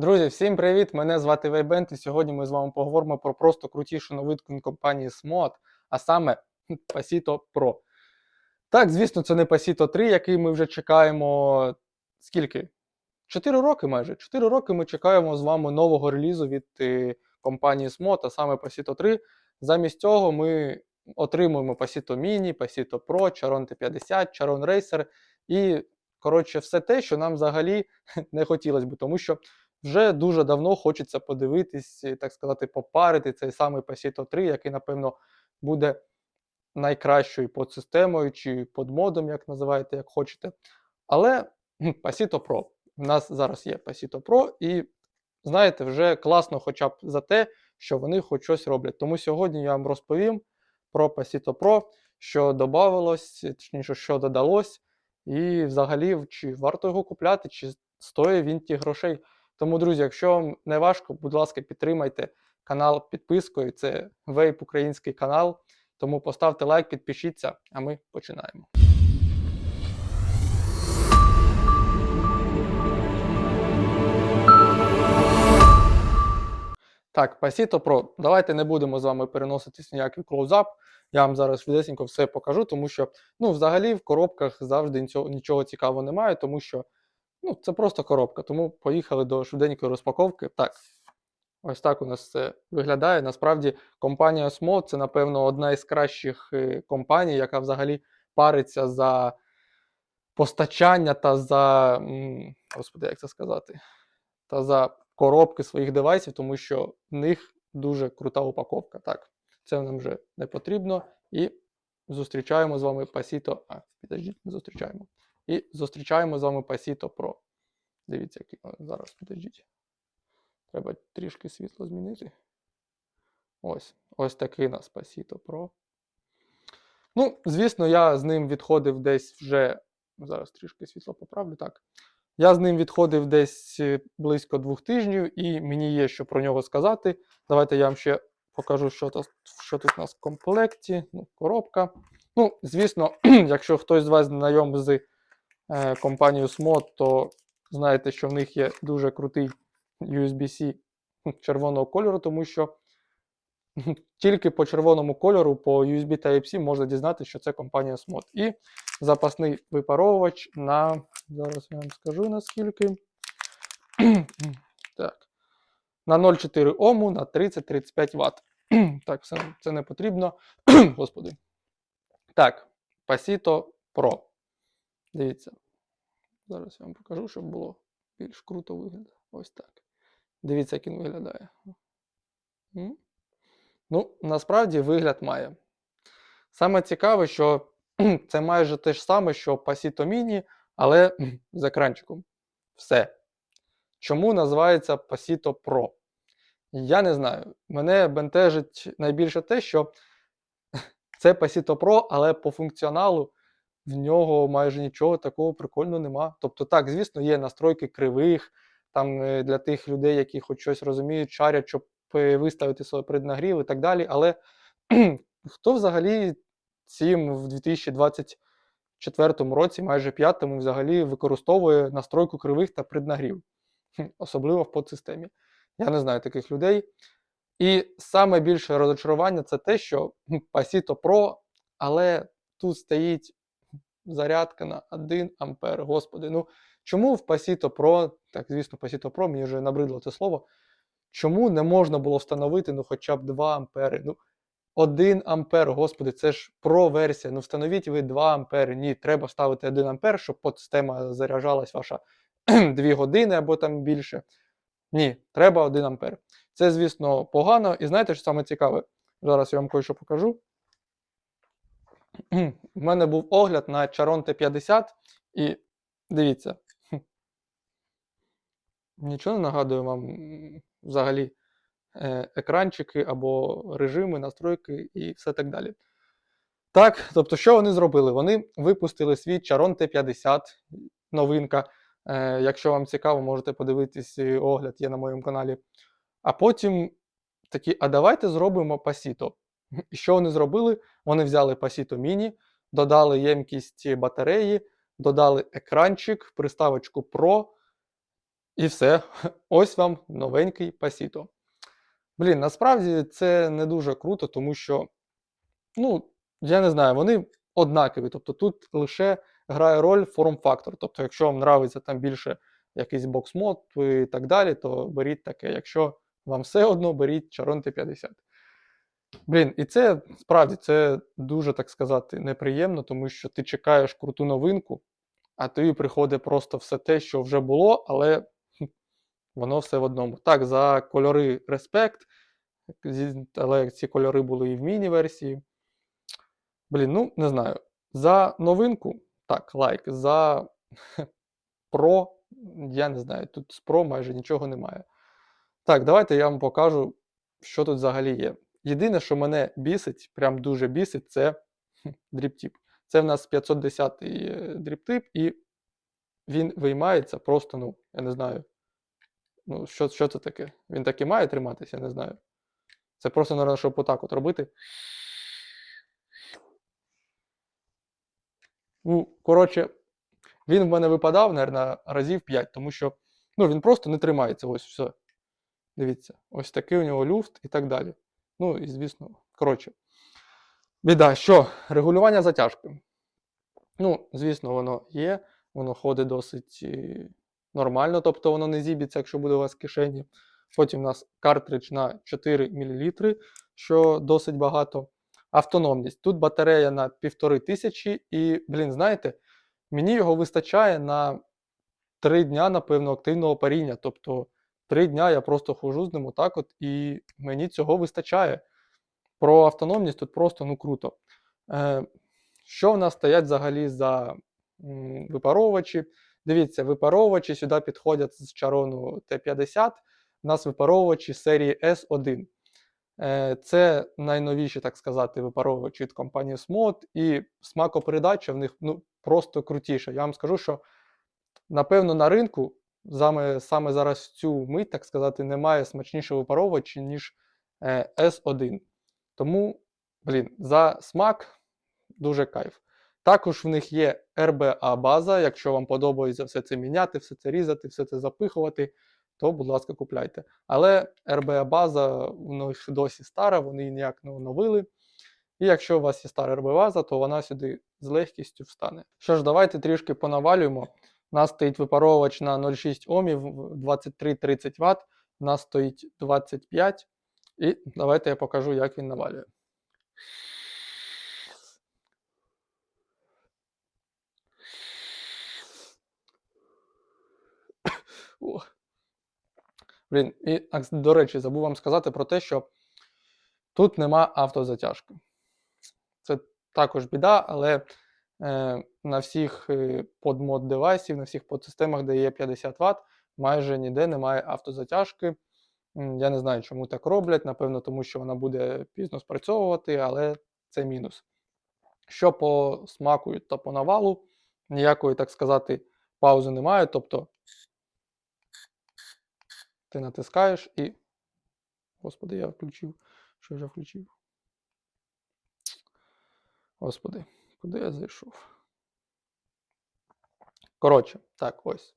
Друзі, всім привіт! Мене звати Вейбент, і сьогодні ми з вами поговоримо про просто крутішу новинку компанії Smot, а саме Pasito Pro. Так, звісно, це не Pasito 3, який ми вже чекаємо. Скільки? 4 роки майже. 4 роки ми чекаємо з вами нового релізу від е, компанії Smot, а саме Pasito 3. Замість цього ми отримуємо Pasito Mini, Pasito Pro, Charon T50, Charon Racer і, коротше, все те, що нам взагалі не хотілося б, тому що вже дуже давно хочеться подивитись, так сказати, попарити цей самий Pasito 3, який, напевно, буде найкращою подсистемою чи подмодом, як називаєте, як хочете. Але Pasito Pro. У нас зараз є Pasito Pro, і знаєте, вже класно хоча б за те, що вони хоч щось роблять. Тому сьогодні я вам розповім про Pasito Pro, що додавалось, точніше, що додалось, і взагалі, чи варто його купляти, чи стоїть він ті грошей. Тому, друзі, якщо вам не важко, будь ласка, підтримайте канал підпискою. Це Вейп український канал. Тому поставте лайк, підпишіться, а ми починаємо. Так, Pasito Pro. Давайте не будемо з вами переноситись ніякий клоузап. Я вам зараз швидесенько все покажу, тому що ну, взагалі в коробках завжди нічого цікавого немає, тому що ну, це просто коробка. Тому поїхали до швиденької розпаковки. Так, ось так у нас це виглядає. Насправді, компанія Osmo це, напевно, одна із кращих е, компаній, яка взагалі париться за постачання та за. Господи, як це сказати? Та за коробки своїх девайсів, тому що в них дуже крута упаковка. Так, це нам вже не потрібно. І зустрічаємо з вами Pasito. А, підождіть, не зустрічаємо. І зустрічаємо з вами Pasito Pro. Дивіться, який зараз підождіть. Треба трішки світло змінити. Ось. Ось такий нас Pasito Pro. Ну, звісно, я з ним відходив десь вже. Зараз трішки світло поправлю. Так. Я з ним відходив десь е, близько двох тижнів, і мені є що про нього сказати. Давайте я вам ще покажу, що, то, що тут у нас в комплекті. Ну, коробка. Ну, звісно, якщо хтось з вас знайом з е, компанією SMOT, то знаєте, що в них є дуже крутий USB-C червоного кольору, тому що тільки по червоному кольору, по USB Type-C можна дізнатися, що це компанія SMOT. І запасний випаровувач на. Зараз я вам скажу наскільки. так. На 0,4 Ому на 30-35 Вт. так, це не потрібно. Господи. Так, Pasito Pro. Дивіться. Зараз я вам покажу, щоб було більш круто виглядає. Ось так. Дивіться, як він виглядає. Ну, насправді вигляд має. Саме цікаве, що це майже те ж саме, що Pasito Mini, але з екранчиком. Все. Чому називається Pasito Pro? Я не знаю. Мене бентежить найбільше те, що це Pasito Pro, але по функціоналу в нього майже нічого такого прикольного нема. Тобто, так, звісно, є настройки кривих, там е, для тих людей, які хоч щось розуміють, шарять, щоб е, виставити собі преднагрів і так далі. Але хто взагалі цим в 2024 році, майже п'ятому, взагалі взагалі настройку кривих та преднагрів, особливо в подсистемі. Я не знаю таких людей. І саме більше розочарування це те, що Pasito Pro, але тут стоїть зарядка на 1 ампер. Господи, ну чому в Pasito Pro, так звісно, Pasito Pro, мені вже набридло це слово. Чому не можна було встановити ну, хоча б 2 ампери? Ну, 1 ампер, господи, це ж Pro версія. Ну встановіть ви 2 ампери. Ні, треба ставити 1 ампер, щоб подсистема заряджалась ваша 2 години або там більше. Ні, треба 1 ампер. Це, звісно, погано. І знаєте, що саме цікаве? Зараз я вам кое-що покажу. У мене був огляд на Charon T50, і дивіться. Нічого не нагадує вам взагалі е, екранчики або режими, настройки і все так далі. Так, тобто, що вони зробили? Вони випустили свій Charon T50, новинка. Е, якщо вам цікаво, можете подивитись е, огляд, є на моєму каналі. А потім такі, а давайте зробимо Pasito. І що вони зробили? Вони взяли Pasito Mini, додали ємкість батареї, додали екранчик, приставочку Pro. І все. Ось вам новенький Пасіто. Блін, насправді це не дуже круто, тому що, ну, я не знаю, вони однакові. Тобто тут лише грає роль форм-фактор. Тобто, якщо вам нравиться там більше якийсь бокс-мод і так далі, то беріть таке. Якщо вам все одно, беріть Charon T50. Блін, і це справді це дуже, так сказати, неприємно, тому що ти чекаєш круту новинку, а тобі приходить просто все те, що вже було, але воно все в одному. Так, за кольори респект, але ці кольори були і в міні-версії. Блін, ну не знаю. За новинку, так, лайк. За Pro, я не знаю, тут з Pro майже нічого немає. Так, давайте я вам покажу, що тут взагалі є. Єдине, що мене бісить, прям дуже бісить, це хм, дріптіп. Це в нас 510-й дріптип, і він виймається просто, ну, я не знаю. Ну, що, що це таке? Він так і має триматися, я не знаю. Це просто, наверное, щоб отак от робити. Ну, коротше, він в мене випадав, наверное, разів 5, тому що ну, він просто не тримається. Ось все. Дивіться, ось такий у нього люфт і так далі. Ну, і звісно, коротше. Біда, що? Регулювання затяжки. Ну, звісно, воно є, воно ходить досить е, нормально, тобто воно не зіб'ється, якщо буде у вас в кишені. Потім у нас картридж на 4 мл, що досить багато. Автономність. Тут батарея на 1500 і, блін, знаєте, мені його вистачає на 3 дня, напевно, активного паріння. Тобто 3 дня я просто хожу з ним отак от, і мені цього вистачає. Про автономність тут просто ну круто. Е, що в нас стоять взагалі за м, випаровувачі? Дивіться, випаровувачі сюди підходять з чарону Т50. У нас випаровувачі серії S1. Е, Це найновіші, так сказати, випаровувачі від компанії Smod, і смакопередача в них ну, просто крутіша. Я вам скажу, що напевно на ринку саме, саме зараз цю мить, так сказати, немає смачнішого випаровувача, ніж е, S1. Тому, блін, за смак дуже кайф. Також в них є RBA база. Якщо вам подобається все це міняти, все це різати, все це запихувати, то, будь ласка, купляйте. Але RBA база в них досі стара, вони її ніяк не оновили. І якщо у вас є стара RBA база, то вона сюди з легкістю встане. Що ж, давайте трішки понавалюємо. У нас стоїть випаровувач на 0,6 Омів, 23-30 Вт, у нас стоїть 25. І давайте я покажу, як він навалює. Блін, і до речі, забув вам сказати про те, що тут нема автозатяжки. Це також біда, але на всіх е, подмод девайсів, на всіх подсистемах, де є 50 Вт, майже ніде немає автозатяжки. Я не знаю, чому так роблять. Напевно, тому що вона буде пізно спрацьовувати, але це мінус. Що по смаку та по навалу, ніякої, так сказати, паузи немає. Тобто ти натискаєш і. Господи, я включив. Що я вже включив? Господи, куди я зайшов? Коротше, так, ось.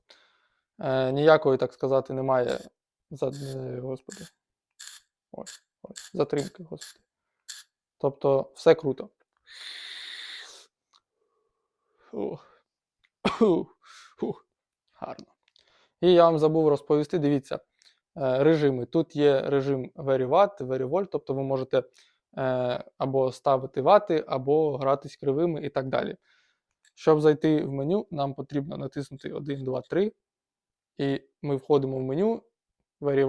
Е, ніякої, так сказати, немає. За... Господи. Ось, ось. Затримки, господи. Тобто, все круто. Ух. Ух. Гарно. І я вам забув розповісти, дивіться, е, режими. Тут є режим Very Watt, Very Volt, тобто ви можете або ставити вати, або гратись кривими і так далі. Щоб зайти в меню, нам потрібно натиснути 1, 2, 3. І ми входимо в меню Very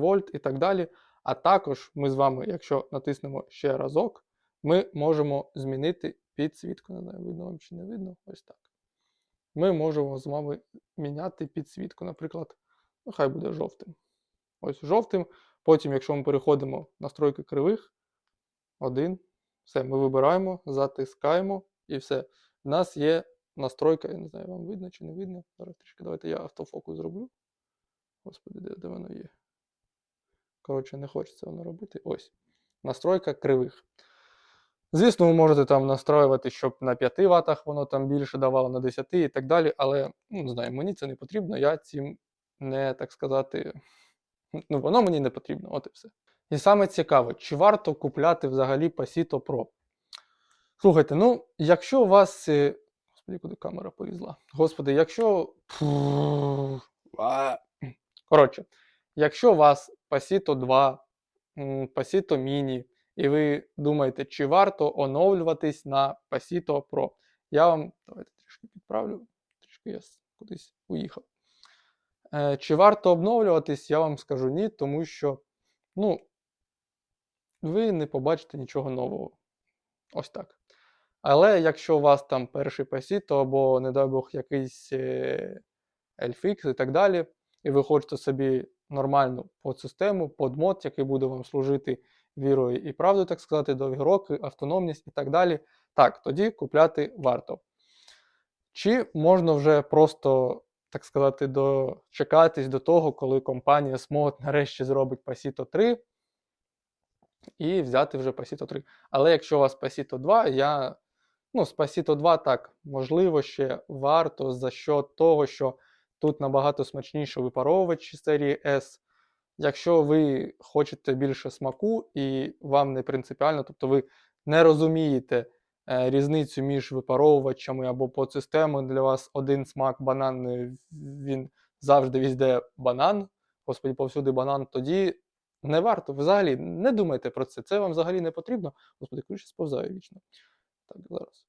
Watt, і так далі. А також ми з вами, якщо натиснемо ще разок, ми можемо змінити підсвітку. Не знаю, видно вам чи не видно. Ось так. Ми можемо з вами міняти підсвітку. Наприклад, ну, хай буде жовтим. Ось жовтим. Потім, якщо ми переходимо в настройки кривих, один. Все, ми вибираємо, затискаємо і все. У нас є настройка, я не знаю, вам видно чи не видно. Зараз трішки давайте я автофокус зроблю. Господи, де, де воно є? Коротше, не хочеться воно робити. Ось. Настройка кривих. Звісно, ви можете там настроювати, щоб на 5 ватах воно там більше давало, на 10 і так далі, але ну, не знаю, мені це не потрібно, я цим не так сказати, ну, воно мені не потрібно, от і все. І саме цікаве, чи варто купляти взагалі Pasito Pro? Слухайте, ну, якщо у вас. е, Господи, куди камера полізла? Господи, якщо. Коротше, якщо у вас Pasito 2, м, Pasito Mini, і ви думаєте, чи варто оновлюватись на Pasito Pro, я вам. Давайте трішки підправлю, трішки я кудись уїхав. Е, Чи варто обновлюватись, я вам скажу ні, тому що, ну, ви не побачите нічого нового. Ось так. Але якщо у вас там перший пасіто або, не дай Бог, якийсь е, LFX і так далі, і ви хочете собі нормальну подсистему, подмод, який буде вам служити вірою і правдою, так сказати, довгі роки, автономність і так далі, так, тоді купляти варто. Чи можна вже просто, так сказати, дочекатись до того, коли компанія Smot нарешті зробить Pasito 3 і взяти вже Pasito 3. Але якщо у вас Pasito 2, я. Ну, з Pasito 2 так, можливо, ще варто за що того, що тут набагато смачніше випаровувач серії S. Якщо ви хочете більше смаку і вам не принципіально, тобто ви не розумієте е, різницю між випаровувачами або подсистемою, для вас один смак бананний, він завжди візде банан, господі, повсюди банан, тоді не варто. Взагалі не думайте про це. Це вам взагалі не потрібно. Господи, ключ сповзає вічно. Так, зараз.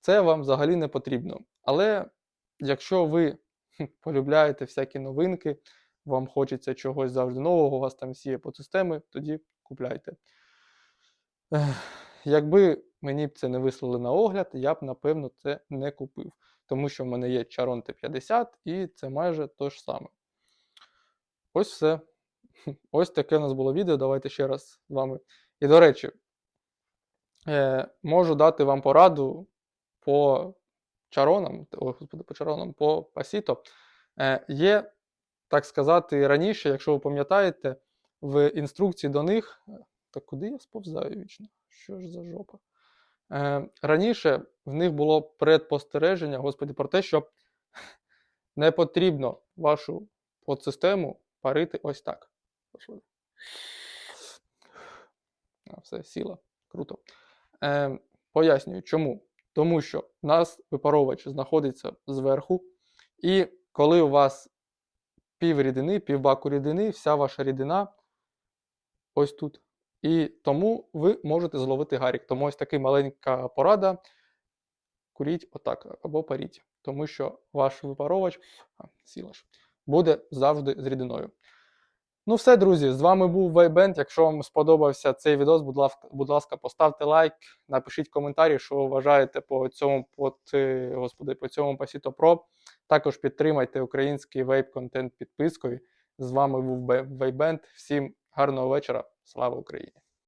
Це вам взагалі не потрібно. Але якщо ви полюбляєте всякі новинки, вам хочеться чогось завжди нового, у вас там всі є подсистеми, тоді купляйте. Якби мені б це не вислали на огляд, я б, напевно, це не купив. Тому що в мене є Charon T50 і це майже то ж саме. Ось все. Ось таке у нас було відео. Давайте ще раз з вами. І до речі, е, можу дати вам пораду по чаронам, о, господи, по чаронам, по пасіто. Е, є, так сказати, раніше, якщо ви пам'ятаєте, в інструкції до них. Так куди я сповзаю вічно? Що ж за жопа? Е, раніше в них було предпостереження, господи, про те, що не потрібно вашу подсистему парити ось так. Все, сіла. Круто. Е, пояснюю, чому. Тому що у нас випаровувач знаходиться зверху, і коли у вас пів рідини, півбаку рідини, вся ваша рідина ось тут. І тому ви можете зловити гарік. Тому ось така маленька порада. Куріть отак або паріть, тому що ваш випаровувач а, сіла ж, буде завжди з рідиною. Ну, все, друзі, з вами був Вайбенд. Якщо вам сподобався цей відос, будь ласка, будь ласка, поставте лайк, напишіть коментарі, що ви вважаєте по цьому под, господи, по цьому Pasito Pro. Також підтримайте український вейп-контент підпискою. З вами був Вайбенд. Всім гарного вечора. Слава Україні!